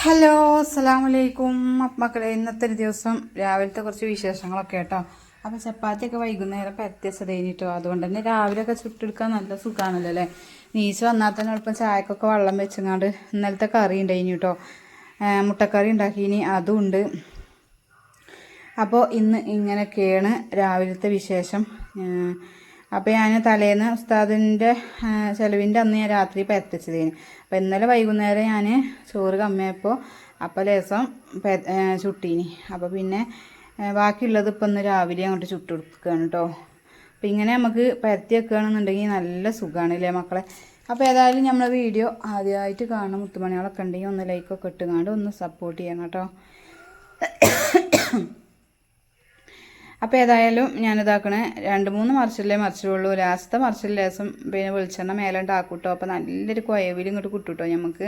Hello അസ്സാം വലൈക്കും മക്കളെ ഇന്നത്തെ ഒരു ദിവസം രാവിലത്തെ കുറച്ച് വിശേഷങ്ങളൊക്കെ കേട്ടോ. അപ്പോൾ ചപ്പാത്തിയൊക്കെ വൈകുന്നേരം പരത്തിയച്ചത് കഴിഞ്ഞിട്ടോ അതുകൊണ്ട് തന്നെ രാവിലെയൊക്കെ ചുട്ടെടുക്കാൻ നല്ല സുഖമാണല്ലോ അല്ലേ? നീച്ച് വന്നാൽ തന്നെ എളുപ്പം ചായക്കൊക്കെ വെള്ളം വെച്ചങ്ങാണ്ട് ഇന്നലത്തെ കറി ഉണ്ടായിനി കേട്ടോ മുട്ടക്കറി ഉണ്ടാക്കിയിനി അതും ഉണ്ട് അപ്പോൾ ഇന്ന് ഇങ്ങനെയൊക്കെയാണ് രാവിലത്തെ വിശേഷം. അപ്പോൾ ഞാൻ തലേന്ന് ഉസ്താദിന്റെ ചെലവിന്റെ അന്ന് ഞാൻ രാത്രി പരത്തിച്ചതേന്. അപ്പോൾ ഇന്നലെ വൈകുന്നേരം ഞാൻ ചോറ് കമ്മിയപ്പോൾ അപ്പോൾ ലേസം ചുട്ടീനി. അപ്പോൾ പിന്നെ ബാക്കിയുള്ളത് ഇപ്പം ഇന്ന് രാവിലെ അങ്ങോട്ട് ചുട്ടെടുക്കുകയാണ് കേട്ടോ അപ്പോൾ ഇങ്ങനെ നമുക്ക് പരത്തി വെക്കുകയാണെന്നുണ്ടെങ്കിൽ നല്ല സുഖമാണ് അല്ലേ മക്കളെ? അപ്പോൾ ഏതായാലും നമ്മളെ വീഡിയോ ആദ്യമായിട്ട് കാണുന്ന മുത്തുമണികളൊക്കെ ഉണ്ടെങ്കിൽ ഒന്ന് ലൈക്കൊക്കെ ഇട്ടുകാണ്ട് ഒന്ന് സപ്പോർട്ട് ചെയ്യണം കേട്ടോ അപ്പോൾ ഏതായാലും ഞാനിതാക്കണേ. രണ്ട് മൂന്ന് മറിച്ചല്ലേ മറിച്ചുള്ളൂ ലാസ്റ്റ് മറിച്ചിൽ ലേസം പിന്നെ വെളിച്ചെണ്ണ മേലോട്ട് ആക്കൂട്ടോ. അപ്പോൾ നല്ലൊരു കുയവിൽ ഇങ്ങോട്ട് കിട്ടുട്ടോ നമുക്ക്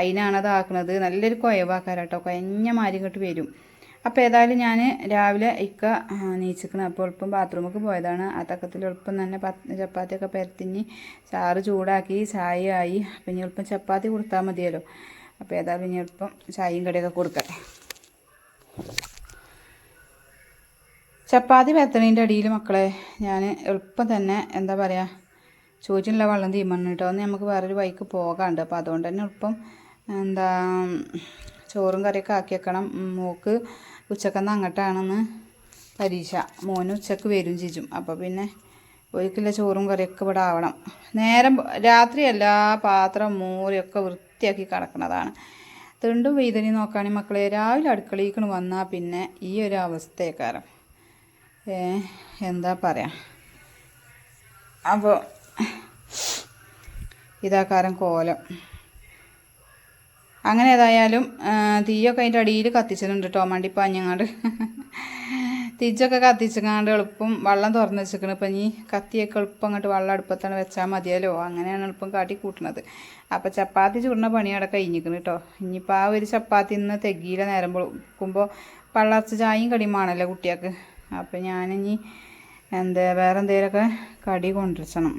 അതിനാണ് അത് ആക്കണത്. നല്ലൊരു കേട്ടോ കുഴഞ്ഞ മാരി ഇങ്ങോട്ട് വരും. അപ്പോൾ ഏതായാലും ഞാൻ രാവിലെ ഇക്ക നീച്ചിക്കണം. അപ്പോൾ എളുപ്പം ബാത്റൂമൊക്കെ പോയതാണ്. ആ തക്കത്തിൽ എളുപ്പം തന്നെ പത്ത് ചപ്പാത്തിയൊക്കെ പരത്തിഞ്ഞ് ചാറ് ചൂടാക്കി ചായ ആയി അപ്പം ഇനി എളുപ്പം ചപ്പാത്തി കൊടുത്താൽ മതിയല്ലോ. അപ്പോൾ ഏതായാലും ഇനി എളുപ്പം ചായയും കടിയൊക്കെ കൊടുക്കട്ടെ. ചപ്പാത്തി പരത്തണീന്റെ അടിയിൽ മക്കളെ ഞാൻ എളുപ്പം തന്നെ എന്താ പറയുക ചോദിച്ചില്ല വെള്ളം തീമണ്ണ് കേട്ടോ ഒന്ന് നമുക്ക് വേറൊരു വഴിക്ക് പോകാണ്ട് അപ്പോൾ അതുകൊണ്ട് തന്നെ എളുപ്പം എന്താ ചോറും കറിയൊക്കെ ആക്കി വെക്കണം. മോക്ക് ഉച്ചക്കന്ന് അങ്ങോട്ടാണെന്ന് പരീക്ഷ. മോന് ഉച്ചയ്ക്ക് വരും ചിജും അപ്പോൾ പിന്നെ ഒരു കിലോ ചോറും കറിയൊക്കെ ഇവിടെ ആവണം. നേരം രാത്രി എല്ലാ പാത്രം മൂറിയൊക്കെ വൃത്തിയാക്കി കിടക്കുന്നതാണ് തിണ്ടും വീതനി നോക്കുകയാണെങ്കിൽ മക്കളെ രാവിലെ അടുക്കളയിലേക്ക് വന്നാൽ പിന്നെ ഈ ഒരു അവസ്ഥയേക്കാരം ഏ എന്താ പറയാ? അപ്പോൾ ഇതാക്കാരം കോലം. അങ്ങനെ ഏതായാലും തീയൊക്കെ അതിന്റെ അടിയിൽ കത്തിച്ചിട്ടുണ്ട് ടോമാണ്ടി മണ്ടിപ്പാഞ്ഞങ്ങാണ്ട്. തിരിച്ചൊക്കെ കത്തിച്ചങ്ങാണ്ട് എളുപ്പം വെള്ളം തുറന്ന് വെച്ചിരിക്കണം ഇപ്പം ഇനി കത്തിയൊക്കെ എളുപ്പം അങ്ങോട്ട് വെള്ളം അടുപ്പത്താണ് വെച്ചാൽ മതിയല്ലോ. അങ്ങനെയാണ് എളുപ്പം കാട്ടി കൂട്ടണത്. അപ്പോൾ ചപ്പാത്തി ചുടുന്ന പണി അവിടെ കഴിഞ്ഞിരിക്കണം കേട്ടോ ഇനിയിപ്പോൾ ആ ഒരു ചപ്പാത്തി ഇന്ന് തെഗിയില നേരം പോകുമ്പോൾ പള്ളർച്ച ചായയും കടിയുമാണല്ലോ കുട്ടികൾക്ക്. അപ്പം ഞാനിനി എന്താ വേറെ എന്തെങ്കിലുമൊക്കെ കടി കൊണ്ടുവരണം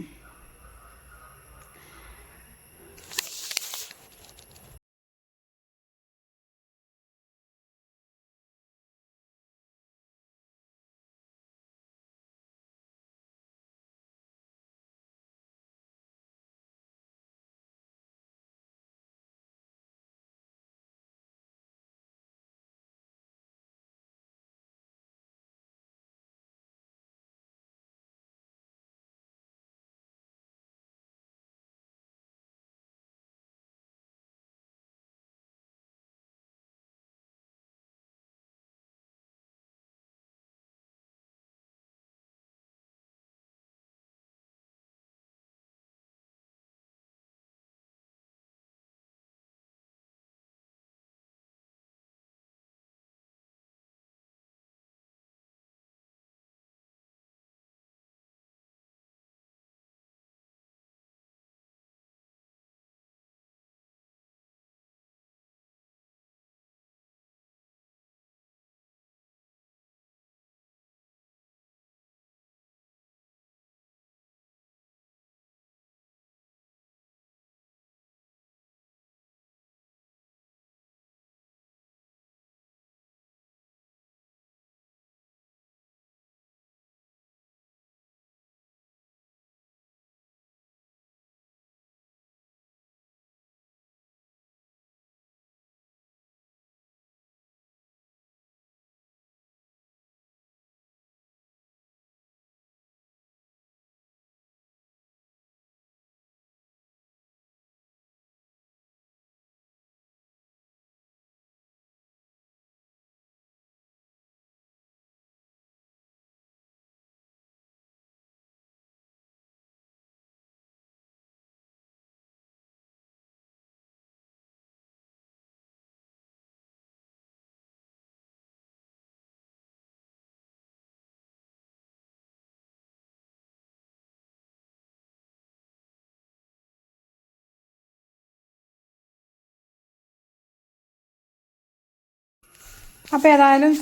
അപ്പോൾ ഏതായാലും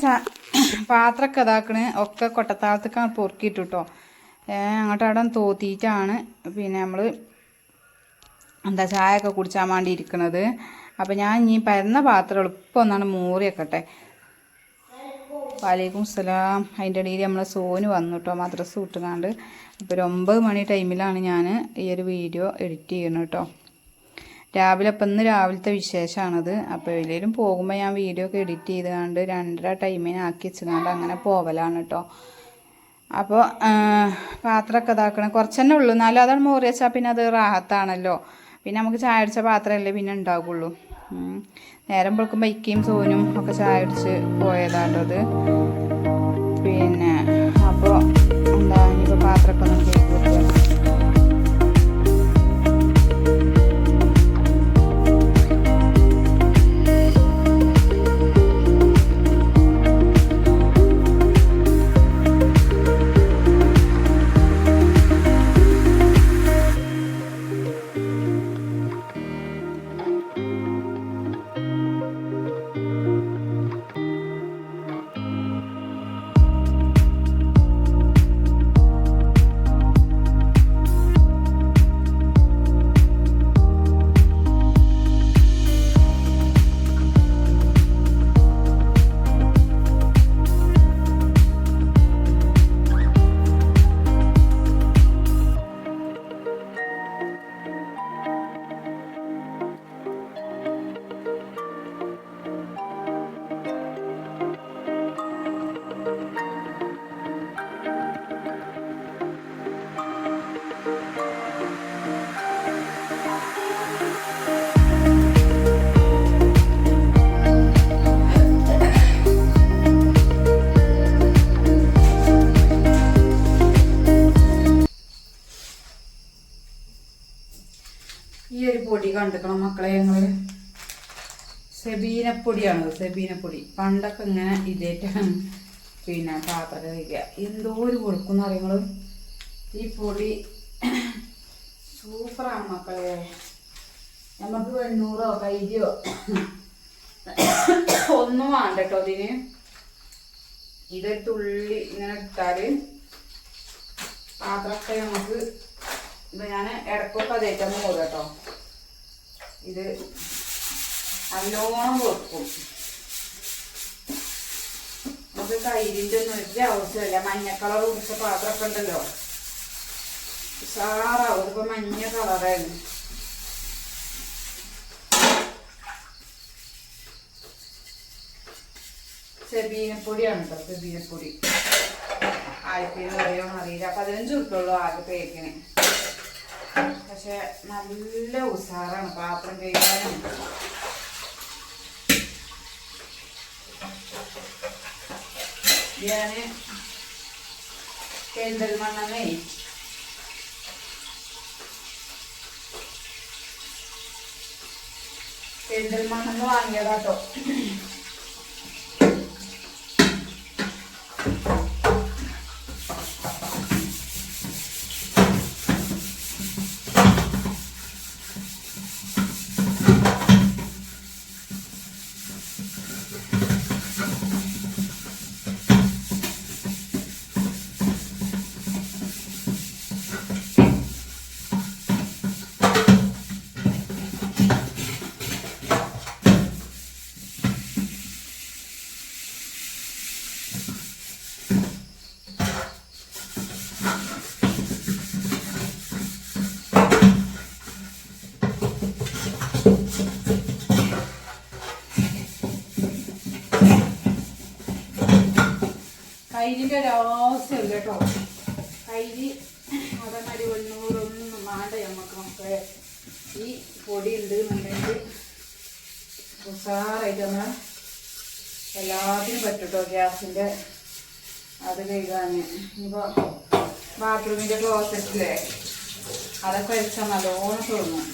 പാത്രമൊക്കെ ഇതാക്കണ്. ഒക്കെ കൊട്ടത്താളത്തേക്കാണ് പൊറുക്കിയിട്ട് കേട്ടോ അങ്ങോട്ട് അവിടെ തോത്തിയിട്ടാണ് പിന്നെ നമ്മൾ എന്താ ചായ ഒക്കെ കുടിച്ചാൻ വേണ്ടി ഇരിക്കണത്. അപ്പം ഞാൻ ഇനി പരന്ന പാത്രം എളുപ്പം ഒന്നാണ് മൂറി വെക്കട്ടെ. വാലേക്കും സലാം. അതിന്റെ ഇടയിൽ നമ്മളെ സോന് വന്നു കേട്ടോ മദ്രസ് വിട്ടുകാണ്ട് അപ്പോൾ ഒരു ഒമ്പത് മണി ടൈമിലാണ് ഞാൻ ഈ ഒരു വീഡിയോ എഡിറ്റ് ചെയ്യുന്നത് കേട്ടോ രാവിലെ അപ്പം ഇന്ന് രാവിലത്തെ വിശേഷമാണത്. അപ്പോൾ എവിടെയും പോകുമ്പോൾ ഞാൻ വീഡിയോ ഒക്കെ എഡിറ്റ് ചെയ്ത് കണ്ട് രണ്ടര ടൈമിന് ആക്കി വെച്ചുകൊണ്ട് അങ്ങനെ പോവലാണ് കേട്ടോ. അപ്പോൾ പാത്രമൊക്കെ ഇതാക്കണം. കുറച്ച് തന്നെ ഉള്ളൂ. എന്നാലും അതാണ് മോറി വെച്ചാൽ പിന്നെ അത് റാഹത്താണല്ലോ. പിന്നെ നമുക്ക് ചായ അടിച്ച പാത്രമല്ലേ പിന്നെ ഉണ്ടാവുള്ളൂ. നേരം പൊളിക്കുമ്പോൾ ഇക്കയും സോനും ഒക്കെ ചായ അടിച്ച് പോയതാട്ടോ ഈ ഒരു പൊടി കണ്ടുക്കണം മക്കളെ ഞങ്ങൾ സെബീനപ്പൊടിയാണ് സെബീനപ്പൊടി പണ്ടൊക്കെ ഇങ്ങനെ ഇതേറ്റാണ്. പിന്നെ പാത്രം കഴിക്കുക എന്തോ ഒരു കൊടുക്കുന്ന അറിയങ്ങൾ ഈ പൊടി സൂപ്പറാണ് മക്കളെ. നമുക്ക് എണ്ണൂറോ കൈരിയോ ഒന്നും വേണ്ട കേട്ടോ ഇതിന്. തുള്ളി ഇങ്ങനെ ഇട്ടാൽ പാത്രമൊക്കെ നമുക്ക് ഇത് ഞാൻ ഇടക്കൊക്കെ അതേറ്റൊന്ന് പോകും കേട്ടോ. ഇത് നല്ലോണം കൊടുക്കും നമുക്ക് തൈരിന്റെ ഒന്നും ഒരു ആവശ്യമില്ല. മഞ്ഞ കളർ കുടിച്ച പാത്രമൊക്കെ ഉണ്ടല്ലോ. ഉഷാറാവും. ഇതിപ്പോ മഞ്ഞ കളറായിരുന്നു സെബീനപ്പൊടിയാണ് കേട്ടോ സെബീനപ്പൊടി. ആയിരത്തി പറയുമെന്ന് അറിയില്ല. പതിനഞ്ച് ഉറുപ്പുള്ളൂ ആകെ പേക്കിന് പക്ഷെ നല്ല ഉസാറാണ്. പാത്രം കഴിക്കാനും ഞാൻ പെരിന്തൽമണ്ണന്നേ പെരിന്തൽമണ്ണെന്ന് വാങ്ങിയതാട്ടോ. കയ്യിലിന്റെ ഒരു ആവശ്യമില്ല കേട്ടോ. അരി അതേമാതിരി ഒന്നൂറൊന്നും വേണ്ട നമുക്ക് മക്കളെ. ഈ പൊടി ഉണ്ട് എന്നുണ്ടെങ്കിൽ ഉഷാറായിട്ട് നമ്മൾ എല്ലാത്തിനും പറ്റും കേട്ടോ ഗ്യാസിന്റെ അത് കഴുകാൻ ഇപ്പോൾ ബാത്റൂമിന്റെ ക്ലോസറ്റിലെ അതൊക്കെ വെച്ചാൽ നല്ലോണം തോന്നും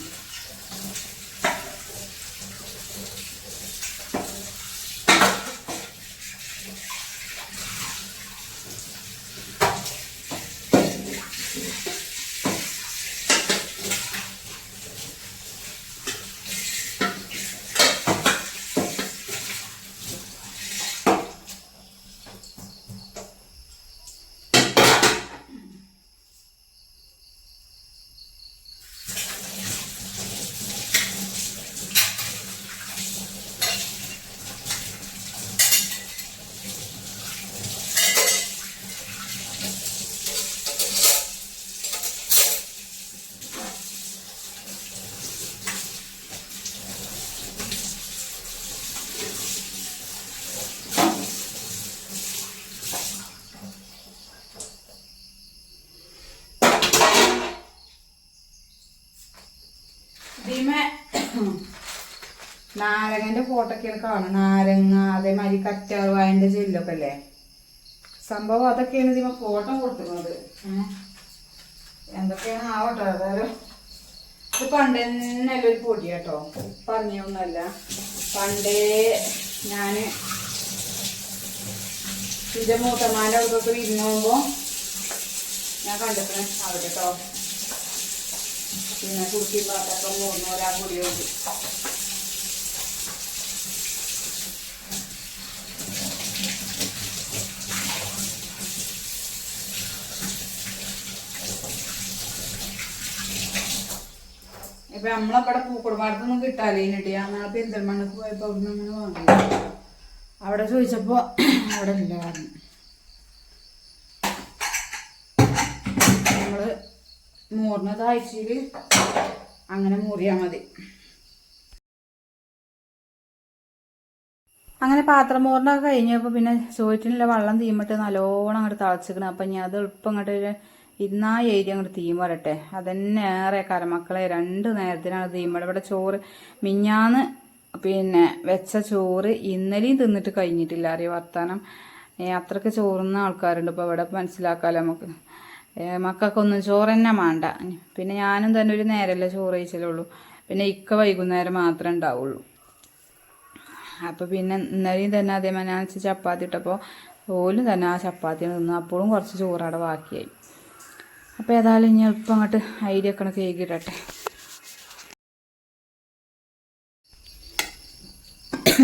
നാരങ്ങന്റെ ഫോട്ടോക്കെയാണ് കാണും. നാരങ്ങ അതേമാതിരി കറ്റാർ വായന്റെ ജെല്ലൊക്കെ അല്ലേ സംഭവം അതൊക്കെയാണ് ഇതിമ ഫോട്ടോ കൊടുത്തിരുന്നത് എന്തൊക്കെയാണ് ആവട്ടെ അതായത് ഇത് പണ്ട് ഒരു പൊടി കേട്ടോ പറഞ്ഞൊന്നല്ല പണ്ടേ ഞാൻ ഇത് മൂത്തമാന്റെ അടുത്തൊക്കെ വിരുന്ന് ഞാൻ കണ്ടിട്ടുണ്ട് അവിടെ കേട്ടോ പിന്നെ കുടുക്കി പാത്തൊക്കെ മൂന്ന് ഒരാ പൊടിയുണ്ട് ഇപ്പൊ നമ്മളവിടെ പൂക്കുടുംബാടത്തൊന്നും കിട്ടാലേ ഇനിട്ടി നാളെ പെരിന്തൽമണ്ണക്ക് പോയപ്പോ അവിടുന്ന് അങ്ങനെ വാങ്ങി അവിടെ ചോദിച്ചപ്പോ അവിടെ ഇല്ല ആഴ്ചയിൽ അങ്ങനെ മുറിയാൽ മതി. അങ്ങനെ പാത്രം മോറിനൊക്കെ കഴിഞ്ഞപ്പോൾ പിന്നെ ചോറ്റിനുള്ള വെള്ളം തീമിട്ട് നല്ലോണം അങ്ങോട്ട് തിളച്ചിക്കണം. അപ്പം ഞാൻ അത് എളുപ്പം അങ്ങോട്ട് ഇരുന്നാ ഏരിയ അങ്ങോട്ട് തീം വരട്ടെ. അതന്നെ ഏറെ കരമക്കളെ രണ്ട് നേരത്തിനാണ് തീമയുടെ ഇവിടെ ചോറ് മിഞ്ഞാന്ന് പിന്നെ വെച്ച ചോറ് ഇന്നലെയും തിന്നിട്ട് കഴിഞ്ഞിട്ടില്ല. അറിയ? വർത്താനം. അത്രയ്ക്ക് ചോറുന്ന ആൾക്കാരുണ്ട് ഇപ്പോൾ ഇവിടെ മനസ്സിലാക്കാമല്ലോ നമുക്ക്. മക്കൾക്കൊന്നും ചോറ് തന്നെ വേണ്ട പിന്നെ ഞാനും തന്നെ ഒരു നേരമല്ലേ ചോറ് കഴിച്ചലുള്ളൂ. പിന്നെ ഇക്ക വൈകുന്നേരം മാത്രമേ ഉണ്ടാവുള്ളൂ. അപ്പോൾ പിന്നെ ഇന്നലെയും തന്നെ അതേമാതിരി ഞാൻ ചപ്പാത്തി ഇട്ടപ്പോൾ ഓലും തന്നെ ആ ചപ്പാത്തി തിന്നു. അപ്പോഴും കുറച്ച് ചോറവിടെ ബാക്കിയായി. അപ്പോൾ ഏതായാലും ഇനി എളുപ്പം അങ്ങോട്ട് ഐഡിയ ഒക്കെ കേക്കിടട്ടെ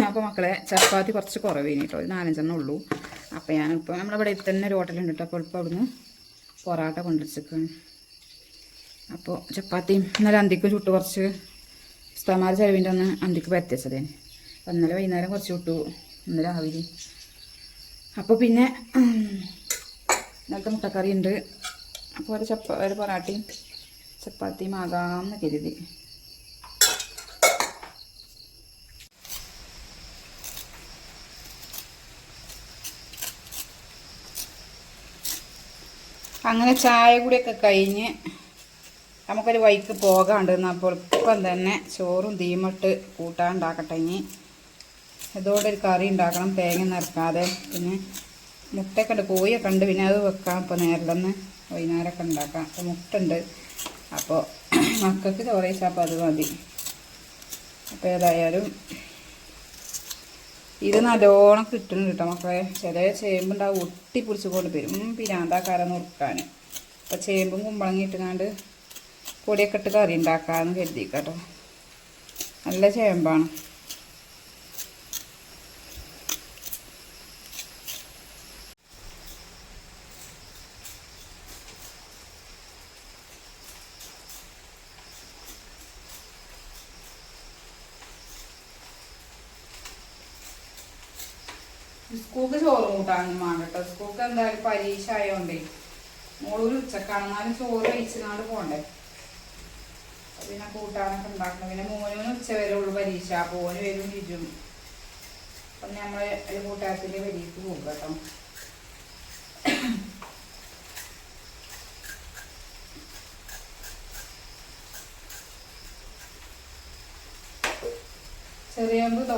അപ്പോൾ മക്കളെ ചപ്പാത്തി കുറച്ച് കുറവേനി കേട്ടോ ഒരു നാലഞ്ചെണ്ണം ഉള്ളൂ. അപ്പോൾ ഞാനിപ്പോൾ നമ്മളിവിടെ തന്നെ ഒരു ഹോട്ടലുണ്ട് കേട്ടോ അപ്പോൾ ഇപ്പോൾ അവിടുന്ന് പൊറാട്ട കൊണ്ടുവച്ചിരിക്കുകയാണ്. അപ്പോൾ ചപ്പാത്തിയും ഇന്നലെ അന്തിക്ക് ചുട്ട് കുറച്ച് ഉസ്താമാർ ചെലവിന്റെ ഒന്ന് അന്തിക്ക് പരത്തിച്ചതേ അപ്പം ഇന്നലെ വൈകുന്നേരം കുറച്ച് ചുട്ടു ഇന്നലെ രാവിലെ. അപ്പോൾ പിന്നെ ഇന്നലത്തെ മുട്ടക്കറി ഉണ്ട്. അപ്പോൾ ഒരു ചപ്പ ഒരു പൊറാട്ടയും ചപ്പാത്തിയും ആകാമെന്ന് കരുതി. അങ്ങനെ ചായ കൂടിയൊക്കെ കഴിഞ്ഞ് നമുക്കൊരു വൈക്ക് പോകാണ്ട് അപ്പോൾ ഇപ്പം തന്നെ ചോറും തീമിട്ട് കൂട്ടാൻ ഉണ്ടാക്കട്ടെ ഇനി. ഇതോടെ ഒരു കറി ഉണ്ടാക്കണം തേങ്ങ നിറക്കാതെ. പിന്നെ മുട്ടയൊക്കെ ഉണ്ട് കോഴിയൊക്കെ ഉണ്ട് പിന്നെ അത് വെക്കാം ഇപ്പോൾ നേരിലൊന്ന് വൈകുന്നേരമൊക്കെ ഉണ്ടാക്കാം. അപ്പോൾ മുട്ട ഉണ്ട് അപ്പോൾ മക്കൾക്ക് ചോറ് അപ്പോൾ അത് മതി. അപ്പോൾ ഏതായാലും ഇത് നല്ലോണം കിട്ടുന്നു കേട്ടോ മക്കളെ. ചില ചേമ്പുണ്ടാവും ഒട്ടി പിടിച്ച് കൊണ്ട് വരും. പിരാന്താക്കാരം നുറുക്കാൻ അപ്പോൾ ചേമ്പും കുമ്പളങ്ങി ഇട്ടുകൊണ്ട് പൊടിയൊക്കെ ഇട്ട് കറി ഉണ്ടാക്കാമെന്ന് കരുതി കേട്ടോ നല്ല ചേമ്പാണ് സ്കൂൾക്ക് ചോറ് കൂട്ടാനും വേണ്ട കേട്ടോ സ്കൂൾക്ക് എന്തായാലും പരീക്ഷ ആയതുകൊണ്ടേ മോളൊരു ഉച്ചക്കാണ് ചോറ് കഴിച്ചാണ്ട് പോണ്ടേ. പിന്നെ കൂട്ടാനൊക്കെ ഉണ്ടാക്കണം. പിന്നെ മോനും ഉച്ച വരെ ഉള്ളു പരീക്ഷ. പോന് വരും ഇരും അപ്പൊ നമ്മൾ ഒരു കൂട്ടാരത്തിന്റെ പരീക്ഷ പോകും കേട്ടോ. ചെറിയമ്പ് എനിക്ക്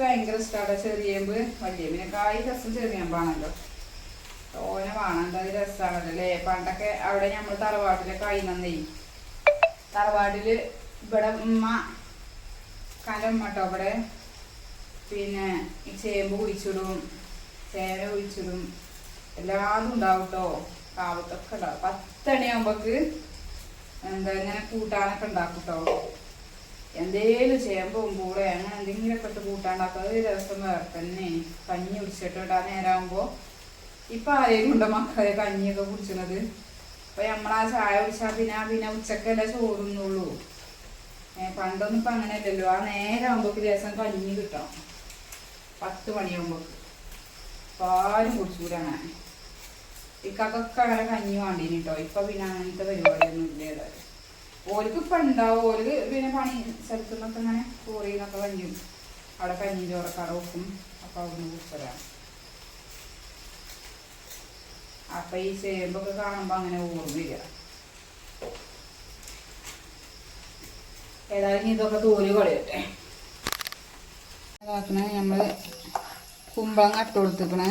ഭയങ്കര ഇഷ്ടമാണ് ചെറിയമ്പ് വലിയ പിന്നെ കായ് രസം ചെറിയമ്പാണല്ലോ ഓന വേണം എന്താ രസമാണല്ലോ അല്ലേ പണ്ടൊക്കെ അവിടെ നമ്മൾ തറവാട്ടിലെ കായ് നന്നേ തറവാട്ടിൽ ഇവിടെ ഉമ്മ കലമ്മട്ടോ ഇവിടെ. പിന്നെ ചേമ്പ് കുഴിച്ചിടും ചേന കുഴിച്ചിടും എല്ലാതും ഉണ്ടാവും കേട്ടോ കാവത്തൊക്കെ ഉണ്ടാവും. പത്തണിയാകുമ്പോക്ക് എന്താ ഇങ്ങനെ കൂട്ടാനൊക്കെ ഉണ്ടാക്കും കേട്ടോ എന്തേലും ചേമ്പും കൂടെ അങ്ങനെ എന്തെങ്കിലുമൊക്കെ ഇട്ട് കൂട്ടാണ്ടാക്കുക ഒരു ദിവസം വേറെ തന്നെ. കഞ്ഞി കുടിച്ചിട്ട് ആ നേരമാകുമ്പോൾ ഇപ്പം ആരെയും ഉണ്ടോ മക്കളെ കഞ്ഞിയൊക്കെ കുടിച്ചത് അപ്പം നമ്മളാ ചായ കുടിച്ചാൽ പിന്നെ പിന്നെ ഉച്ചക്കല്ലേ ചോറുന്നുള്ളൂ. പണ്ടൊന്നും പണ്ടൊന്നും അങ്ങനെ അങ്ങനെയല്ലല്ലോ. ആ നേരമാകുമ്പോക്ക് ദിവസം കഞ്ഞി കിട്ടണം. പത്ത് മണിയാകുമ്പോൾ ആരും കുടിച്ചൂല ഇക്കൊക്കെ അങ്ങനെ കഞ്ഞി വേണ്ടീനി കേട്ടോ ഇപ്പൊ പിന്നെ അങ്ങനത്തെ പരിപാടിയൊന്നും ഇല്ല ഓർക്ക് ഇപ്പൊ ഉണ്ടാവും ഓര് പിന്നെ പണി സ്ഥലത്തു നിന്നൊക്കെ ഇങ്ങനെ കോറിയിൽ നിന്നൊക്കെ കഞ്ഞി അവിടെ കഞ്ഞി ചോറൊക്കെ അവിടെ വെക്കും. അപ്പൊ അവിടുന്ന് കുടിച്ചതാണ് അപ്പൊ ഈ ചേമ്പൊക്കെ കാണുമ്പോ അങ്ങനെ ഓർമ്മയില്ല ഏതായാലും ഇനി ഇതൊക്കെ തോൽ കളയട്ടെ. ഇതാക്കണേ നമ്മൾ കുമ്പളം ഇട്ട് കൊടുത്തിക്കണേ.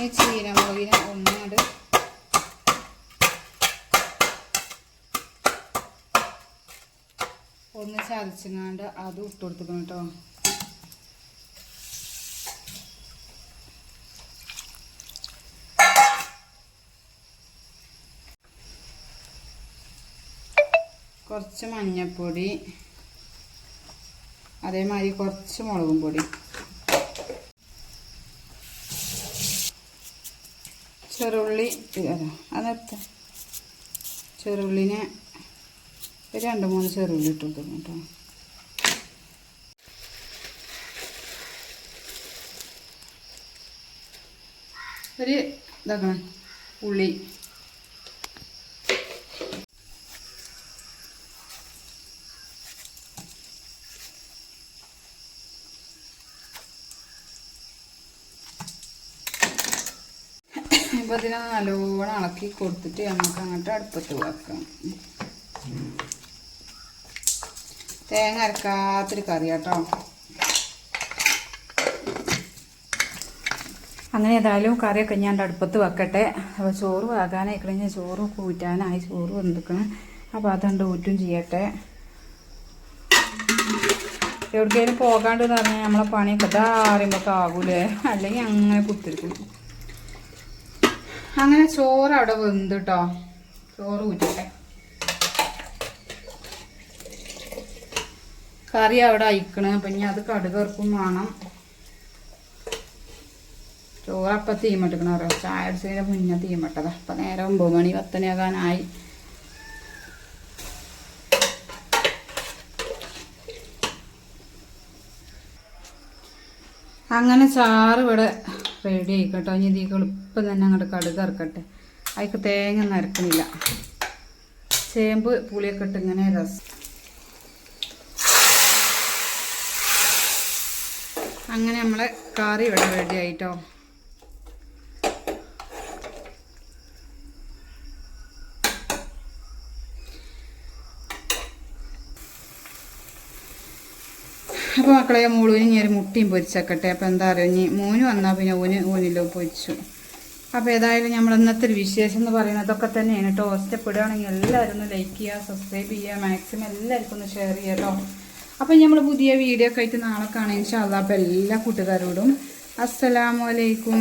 ഈ ചീരമുളകിനെ ഒന്നങ്ങട് ഒന്ന് ചതച്ചിങ്ങാണ്ട് അത് ഇട്ട് കൊടുത്തിക്കണം കേട്ടോ. കുറച്ച് മഞ്ഞപ്പൊടി അതേമാതിരി കുറച്ച് മുളകും പൊടി. ചെറുള്ളി അതെടുത്ത. ചെറുള്ളിനെ രണ്ട് മൂന്ന് ചെറുള്ളി ഇട്ട് കൊടുക്കണം കേട്ടോ. ഒരു ഇതാക്കണം ഉള്ളി. ഇതിനെ നല്ലോണം ഇളക്കി കൊടുത്തിട്ട് നമുക്ക് അങ്ങോട്ട് അടുപ്പത്ത് വെക്കാം. തേങ്ങ അരക്കാത്തൊരു കറി കേട്ടോ. അങ്ങനെ ഏതായാലും കറിയൊക്കെ ഞാൻ അടുപ്പത്ത് വെക്കട്ടെ. അപ്പോൾ ചോറ് വാകാനായി കഴിഞ്ഞാൽ ചോറ് കൂറ്റാനായി ചോറ് വന്നിക്കണം അപ്പോൾ അതുകൊണ്ട് ഊറ്റും ചെയ്യട്ടെ. എവിടേക്കെങ്കിലും പോകാണ്ട് എന്ന് പറഞ്ഞാൽ നമ്മളെ പണിയൊക്കെ ഇതാ അറിയുമ്പോൾ ആകൂലേ? അല്ലെങ്കിൽ അങ്ങനെ കുത്തിരിക്കും. അങ്ങനെ ചോറ് അവിടെ വെന്ത് കേട്ടോ ചോറ് ഊറ്റട്ടെ. കറി അവിടെ അയക്കണേ. അപ്പം ഇനി അത് കടുകർക്കും വേണം. ചോറ് അപ്പൊ തീമട്ടിക്കണം പറയാം. ചായ അടിച്ചതിന്റെ മുന്നേ തീമട്ടതാ അപ്പം നേരെ ഒമ്പത് മണി പത്തനയാകാനായി അങ്ങനെ ചാറ് ഇവിടെ റെഡി ആയിക്കോട്ടോ ഇനി ഇതിക്ക് തന്നെ അങ്ങോട്ട് കടുക് ഇറക്കട്ടെ അതിക്ക് തേങ്ങ നരക്കണില്ല ചേമ്പ് പുളിയൊക്കെ ഇട്ട് ഇങ്ങനെ രസം. അങ്ങനെ നമ്മളെ കറി ഇവിടെ റെഡി ആയിട്ടോ. അപ്പോൾ മക്കളെ മൂളുവിന് ഇനി ഒരു മുട്ടിയും പൊരിച്ചേക്കട്ടെ. അപ്പോൾ എന്താ പറയുക ഇനി മൂന്ന് വന്നാൽ പിന്നെ ഊന് ഊനിലോ പൊരിച്ചു. അപ്പോൾ ഏതായാലും നമ്മൾ ഇന്നത്തെ ഒരു വിശേഷം എന്ന് പറയുന്നത് അതൊക്കെ തന്നെയാണ് കേട്ടോ. ഇഷ്ടപ്പെടുകയാണെങ്കിൽ എല്ലാവരും ഒന്ന് ലൈക്ക് ചെയ്യുക സബ്സ്ക്രൈബ് ചെയ്യുക മാക്സിമം എല്ലാവർക്കും ഒന്ന് ഷെയർ ചെയ്യുക കേട്ടോ. അപ്പം നമ്മൾ പുതിയ വീഡിയോ ഒക്കെ ആയിട്ട് നാളെ കാണാം ശാ അപ്പോൾ എല്ലാ കൂട്ടുകാരോടും അസ്സലാമലൈക്കും